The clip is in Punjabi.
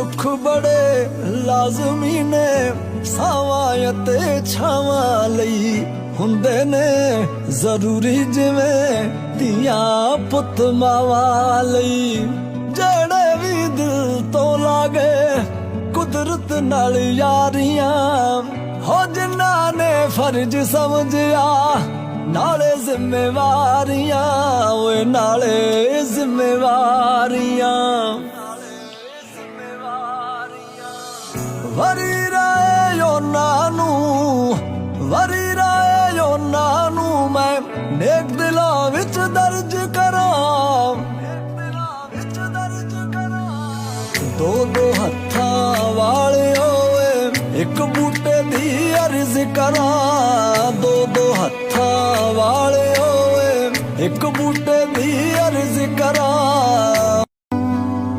ਰੁੱਖ ਬੜੇ ਲਾਜ਼ਮੀ ਨੇ, ਸਾਵਾਂ ਅਤੇ ਛਾਵਾਂ ਲਈ ਹੁੰਦੇ ਨੇ। ਜ਼ਰੂਰੀ ਜਿਵੇਂ ਧੀਆਂ ਪੁੱਤ ਮਾਵਾਂ ਲਈ, ਜਿਹੜੇ ਵੀ ਦਿਲ ਤੋਂ ਲਾਗੇ ਕੁਦਰਤ ਨਾਲ ਯਾਰੀਆਂ। ਹੋ ਜਿਨ੍ਹਾਂ ਨੇ ਫਰਜ਼ ਸਮਝਿਆ, ਨਾਲੇ ਜ਼ਿੰਮੇਵਾਰੀਆਂ, ਓਏ ਨਾਲੇ ਵਰੀ ਰਾਏ ਉਹਨਾਂ ਨੂੰ, ਵਰੀ ਰਾਏ ਉਹਨਾਂ ਨੂੰ ਮੈਂ ਨੇਕ ਦਿਲਾਂ ਵਿੱਚ ਦਰਜ ਕਰਾਂ। ਵਿੱਚ ਦਰਜ ਕਰਾਂ ਦੋ ਦੋ ਹੱਥਾਂ ਵਾਲੇ ਹੋਵੇ ਇੱਕ ਬੂਟੇ ਦੀ ਅਰਜ਼ ਕਰਾਂ। ਦੋ ਦੋ ਹੱਥਾਂ ਵਾਲੇ ਹੋਵੇ ਇੱਕ ਬੂਟੇ ਦੀ ਅਰਜ਼ ਕਰਾਂ।